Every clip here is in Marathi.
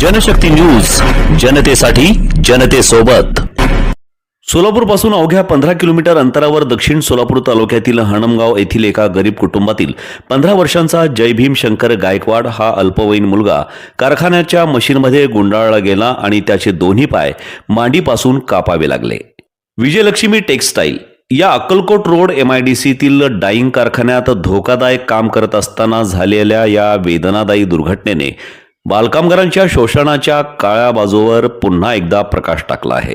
जनशक्ती न्यूज जनतेसाठी जनतेसोबत. सोलापूरपासून अवघ्या पंधरा किलोमीटर अंतरावर दक्षिण सोलापूर तालुक्यातील हणमगाव येथील एका गरीब कुटुंबातील पंधरा वर्षांचा जय भीम शंकर गायकवाड हा अल्पवयीन मुलगा कारखान्याच्या मशीनमध्ये गुंडाळला गेला आणि त्याचे दोन्ही पाय मांडीपासून कापावे लागले. विजयलक्ष्मी टेक्स्टाईल या Akkalkot road M I D सीतील dyeing कारखान्यात धोकादायक काम करत असताना झालेल्या या वेदनादायी दुर्घटनेने बालकामगारांच्या शोषणाच्या काळ्या बाजूवर पुन्हा एकदा प्रकाश टाकला आहे.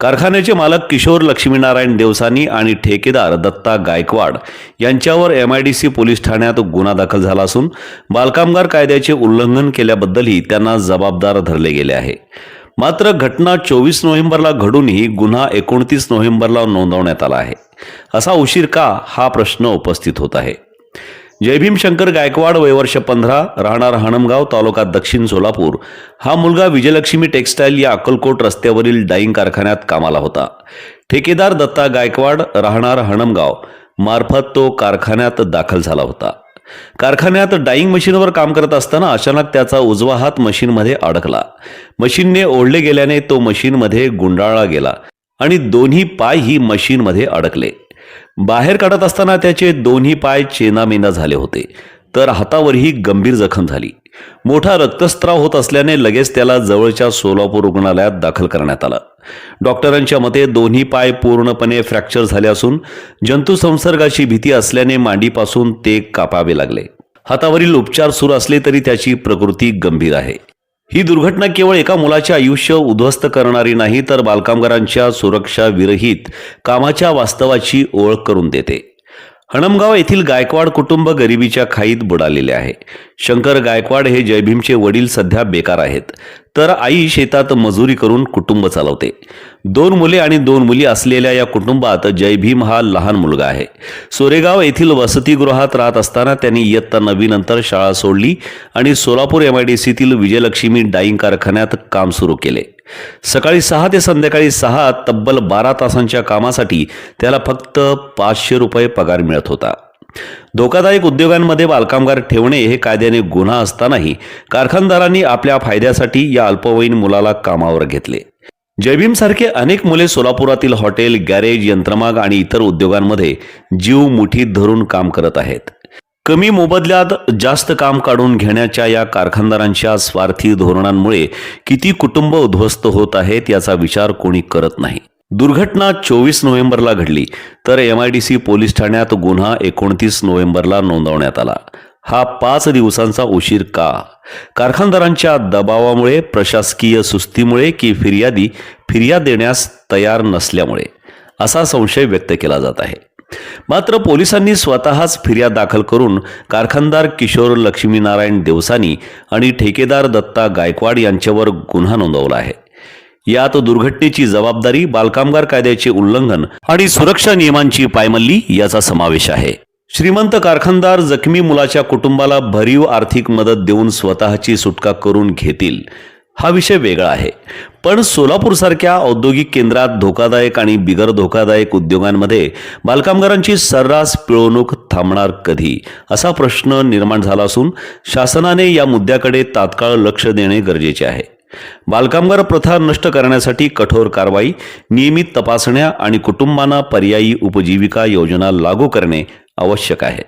कारखान्याचे मालक किशोर लक्ष्मीनारायण देवसानी आणि ठेकेदार दत्ता गायकवाड यांच्यावर M I D C police ठाण्यात गुन्हा दाखल झाला असून बालकामगार कायद्याचे उल्लंघन केल्याबद्दलही त्यांना जबाबदार धरले गेले आहे. मात्र घटना चोवीस नोव्हेंबरला घडूनही गुन्हा एकोणतीस नोव्हेंबरला नोंदवण्यात आला आहे. असा उशीर का? हा प्रश्न उपस्थित होत आहे. जयभीम शंकर गायकवाड वयवर्ष पंधरा राहणार हणमगाव तालुका दक्षिण सोलापूर. हा मुलगा विजयलक्ष्मी टेक्स्टाईल या अक्कलकोट रस्त्यावरील डाईंग कारखान्यात कामाला होता. ठेकेदार दत्ता गायकवाड राहणार हणमगाव. मार्फत तो कारखान्यात दाखल झाला होता. कारखान्यात डाईंग मशीनवर काम करत असताना अचानक त्याचा उजवा हात मशीनमध्ये अडकला. मशीनने ओढले गेल्याने तो मशीनमध्ये गुंडाळला गेला आणि दोन्ही पायही मशीनमध्ये अडकले. बाहेर काढत असताना त्याचे दोन्ही पाय चेनामेना झाले होते. तर हातावरही गंभीर जखम झाली. मोठा रक्तस्त्राव होत असल्याने लगेच त्याला जवळच्या सोलापूर रुग्णालयात दाखल करण्यात आलं. डॉक्टरांच्या मते दोन्ही पाय पूर्णपणे फ्रॅक्चर झाले असून जंतुसंसर्गाची भीती असल्याने मांडीपासून ते कापावे लागले. हातावरील उपचार सुरू असले तरी त्याची प्रकृती गंभीर आहे. ही दुर्घटना केवळ एका मुलाचे आयुष्य उद्ध्वस्त करणारी नाही तर बालकामगारांच्या सुरक्षा विरहित कामाच्या वास्तवाची ओळख करून देते. हणमगाव येथील गायकवाड कुटुंब गरिबीच्या खाईत बुडालेले आहे. शंकर गायकवाड हे जयभीमचे वडील सध्या बेकार आहेत. तर आई शेतात मजुरी करून कुटुंब चालवते. दोन मुले आणि दोन मुली असलेल्या या कुटुंबात जयभीम हा लहान मुलगा आहे. सोरेगाव येथील वसतिगृहात राहत असताना त्यांनी इयत्ता नवीनंतर शाळा सोडली आणि सोलापूर एम आय डी सीतील विजयलक्ष्मी डाईंग कारखान्यात काम सुरू केले. सकाळी सहा ते संध्याकाळी सहा तब्बल बारा तासांच्या कामासाठी त्याला फक्त पाचशे रुपये पगार मिळत होता. धोकादायक उद्योगांमध्ये बालकामगार ठेवणे हे कायद्याने गुन्हा असतानाही कारखानदारांनी आपल्या फायद्यासाठी या अल्पवयीन मुलाला कामावर घेतले. जयभीमसारखे अनेक मुले सोलापुरातील हॉटेल गॅरेज यंत्रमाग आणि इतर उद्योगांमध्ये जीव मुठीत धरून काम करत आहेत. कमी मोबदल्यात जास्त काम काढून घेण्याच्या या कारखानदारांच्या स्वार्थी धोरणांमुळे किती कुटुंब उद्ध्वस्त होत आहेत याचा विचार कोणी करत नाही. दुर्घटना चोवीस नोव्हेंबरला घडली तर M I D C police ठाण्यात गुन्हा एकोणतीस नोव्हेंबरला नोंदवण्यात आला. हा पाच दिवसांचा उशीर का? कारखानदारांच्या दबावामुळे प्रशासकीय सुस्तीमुळे की फिर्यादी फिर्याद देण्यास तयार नसल्यामुळे? असा संशय व्यक्त केला जात आहे. मात्र पोलिसांनी स्वतःच फिर्याद दाखल करून कारखानदार किशोर लक्ष्मीनारायण देवसानी आणि ठेकेदार दत्ता गायकवाड यांच्यावर गुन्हा नोंदवला आहे. यात दुर्घटनेची जबाबदारी बालकामगार कायद्याचे उल्लंघन आणि सुरक्षा नियमांची पायमल्ली याचा समावेश आहे. श्रीमंत कारखानदार जखमी मुलाच्या कुटुंबाला भरीव आर्थिक मदत देऊन स्वतःची सुटका करून घेतील. हा विषय वेगळा आहे. पण सोलापूरसारख्या औद्योगिक केंद्रात धोकादायक आणि बिगर धोकादायक उद्योगांमध्ये बालकामगारांची सर्रास पिळवणूक थांबणार कधी? असा प्रश्न निर्माण झाला असून शासनाने या मुद्द्याकडे तात्काळ लक्ष देणे गरजेचे आहे. बालकामगार प्रथा नष्ट करण्यासाठी कठोर कारवाई नियमित तपासण्या आणि कुटुंबांना पर्यायी उपजीविका योजना लागू करणे आवश्यक आहे.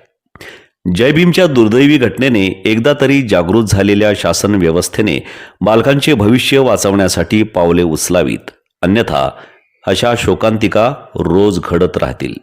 जय भीमच्या दुर्दैवी घटनेने एकदा तरी जागृत झालेल्या शासन व्यवस्थेने बालकांचे भविष्य वाचवण्यासाठी पावले उचलावीत. अन्यथा अशा शोकांतिका रोज घडत राहतील.